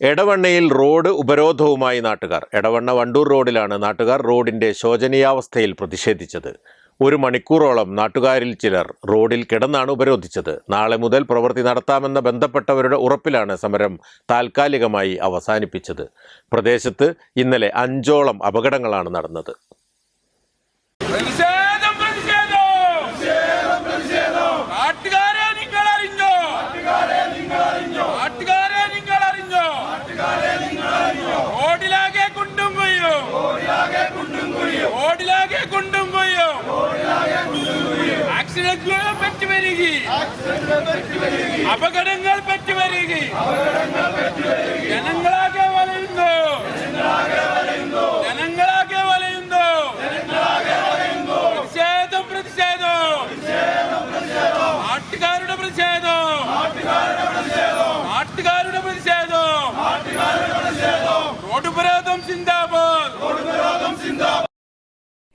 എടവണ്ണയിൽ road ഉപരോധവുമായി നാട്ടുകാർ. എടവണ്ണ വണ്ടൂർ റോഡിലാണ് നാട്ടുകാർ റോഡിന്റെ ശോചനീയാവസ്ഥയിൽ പ്രതിഷേധിച്ചത്. ഒരു മണിക്കൂറോളം നാട്ടുകാരിൽ ചിലർ റോഡിൽ കിടന്നാണ് ഉപരോധിച്ചത്. നാളെ മുതൽ പ്രവൃത്തി നടത്താമെന്ന ബന്ധപ്പെട്ടവരുടെ ഉറപ്പിലാണ് സമരം താൽക്കാലികമായി അവസാനിപ്പിച്ചത്. പ്രദേശത്ത് ഇന്നലെ അഞ്ചോളം അപകടങ്ങളാണ് നടന്നത്. റോഡിലാകെ കൊണ്ടും പോയോ? ആക്സിഡന്റുകൾ പറ്റി വരികി. അപകടങ്ങൾ പറ്റി വരികി. ജനങ്ങളാകെ വലയുന്നു. ജനങ്ങളാകെ വലയുന്നു. പ്രതിഷേധം പ്രതിഷേധം. നാട്ടുകാരുടെ പ്രതിഷേധം. നാട്ടുകാരുടെ പ്രതിഷേധം. റോഡ് ഉപരോധം സിന്ദാബാദ്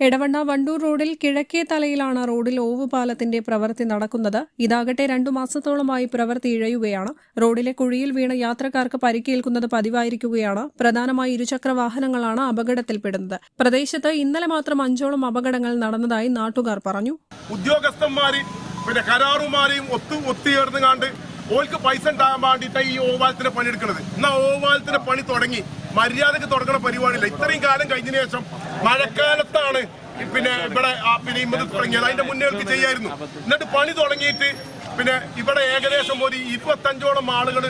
എടവണ്ണ വണ്ടൂർ റോഡിൽ കിഴക്കേ തലയിലാണ് റോഡിൽ ഓവുപാലത്തിന്റെ പ്രവൃത്തി നടക്കുന്നത്. ഇതാകട്ടെ രണ്ടു മാസത്തോളമായി പ്രവൃത്തി ഇഴയുകയാണ്. റോഡിലെ കുഴിയിൽ വീണ യാത്രക്കാർക്ക് പരിക്കേൽക്കുന്നത് പതിവായിരിക്കുകയാണ്. പ്രധാനമായി ഇരുചക്ര വാഹനങ്ങളാണ് അപകടത്തിൽപ്പെടുന്നത്. പ്രദേശത്ത് ഇന്നലെ മാത്രം അഞ്ചോളം അപകടങ്ങൾ നടന്നതായി നാട്ടുകാർ പറഞ്ഞു. ഉദ്യോഗസ്ഥന്മാര് പിന്നെ കരാറുമാരെയും ഒത്തു ഒത്തുചേർന്ന് ഓൾക്ക് പൈസ ഉണ്ടാകാൻ വേണ്ടിയിട്ട് ഈ ഓവാലത്തിന്റെ പണി എടുക്കുന്നത് എന്നാ ഓവാലത്തിന്റെ പണി തുടങ്ങി. മര്യാദയ്ക്ക് തുടങ്ങണ പരിപാടിയില്ല. ഇത്രയും കാലം കഴിഞ്ഞതിന് ശേഷം മഴക്കാലത്താണ് പിന്നെ ഇവിടെ പിന്നെ ഇമ്മത് തുടങ്ങിയത്. അതിന്റെ മുന്നേ ചെയ്യായിരുന്നു. എന്നിട്ട് പണി തുടങ്ങിയിട്ട് പിന്നെ ഇവിടെ ഏകദേശം ഒരു ഇരുപത്തഞ്ചോളം ആളുകൾ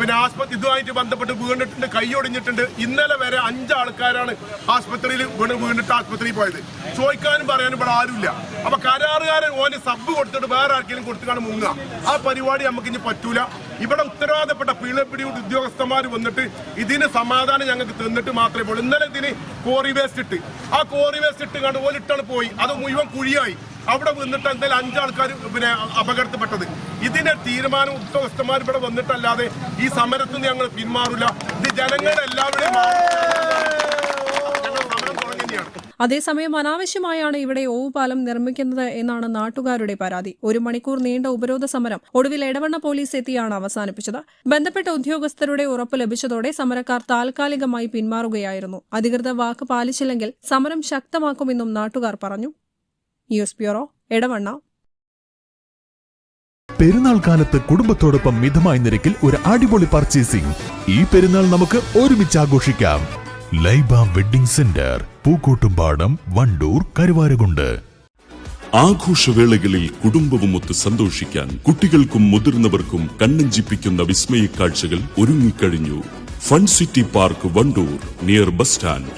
പിന്നെ ആസ്പത്രി ഇതുമായിട്ട് ബന്ധപ്പെട്ട് വീണിട്ടുണ്ട് കൈയൊടിഞ്ഞിട്ടുണ്ട് ഇന്നലെ വരെ അഞ്ച് ആൾക്കാരാണ് ആസ്പത്രിയിൽ വീണ് വീണിട്ട് ആസ്പത്രിയിൽ പോയത്. ചോദിക്കാനും പറയാനും ഇവിടെ ആരുമില്ല. അപ്പൊ കരാറുകാരൻ ഓന് സബ് കൊടുത്തിട്ട് വേറെ ആർക്കെങ്കിലും കൊടുത്തിട്ടാണ് മുങ്ങുക. ആ പരിപാടി നമുക്ക് ഇനി പറ്റൂല. ഇവിടെ ഉത്തരവാദപ്പെട്ട പീളപ്പിടിയുടെ ഉദ്യോഗസ്ഥന്മാർ വന്നിട്ട് ഇതിന് സമാധാനം ഞങ്ങൾക്ക് തന്നിട്ട് മാത്രമേ പോളൂ ഇന്നലെ ഇതിന് കോറി വേസ്റ്റ് ഇട്ട്. ആ കോറി വേസ്റ്റ് ഇട്ട് കണ്ട് ഓലിട്ടാണ് പോയി. അത് മുഴുവൻ കുഴിയായി. അവിടെ വന്നിട്ട് എന്തായാലും അഞ്ചാൾക്കാർ പിന്നെ അപകടത്തിൽപ്പെട്ടത്. ഇതിന്റെ തീരുമാനം ഉദ്യോഗസ്ഥന്മാർ ഇവിടെ വന്നിട്ടല്ലാതെ ഈ സമരത്തിൽ നിന്ന് ഞങ്ങൾ പിന്മാറില്ല ഇത് ജനങ്ങളുടെ എല്ലാവരുടെയും അതേസമയം അനാവശ്യമായാണ് ഇവിടെ ഓവുപാലം നിർമ്മിക്കുന്നത് എന്നാണ് നാട്ടുകാരുടെ പരാതി. ഒരു മണിക്കൂർ നീണ്ട ഉപരോധ സമരം ഒടുവിൽ എടവണ്ണ പോലീസ് എത്തിയാണ് അവസാനിപ്പിച്ചത്. ബന്ധപ്പെട്ട ഉദ്യോഗസ്ഥരുടെ ഉറപ്പ് ലഭിച്ചതോടെ സമരക്കാർ താൽക്കാലികമായി പിന്മാറുകയായിരുന്നു. അധികൃതർ വാക്ക് പാലിച്ചില്ലെങ്കിൽ സമരം ശക്തമാക്കുമെന്നും നാട്ടുകാർ പറഞ്ഞു. ന്യൂസ് ബ്യൂറോ ഇടവണ്ണ പെരുന്നാൾ കാലത്ത് കുടുംബത്തോടൊപ്പം മിതമായ നിരക്കിൽ ഒരു അടിപൊളി പർച്ചേസിംഗ് ഈ പെരുന്നാൾ നമുക്ക് ഒരുമിച്ച് ആഘോഷിക്കാം. Laiba wedding centre Pookkottumpadam Wandoor Karuvarakundu. ആഘോഷവേളകളിൽ കുടുംബവുമൊത്ത് സന്തോഷിക്കാൻ കുട്ടികൾക്കും മുതിർന്നവർക്കും കണ്ണഞ്ചിപ്പിക്കുന്ന വിസ്മയ കാഴ്ചകൾ ഒരുങ്ങിക്കഴിഞ്ഞു. Fun city park Wandoor near bus stand.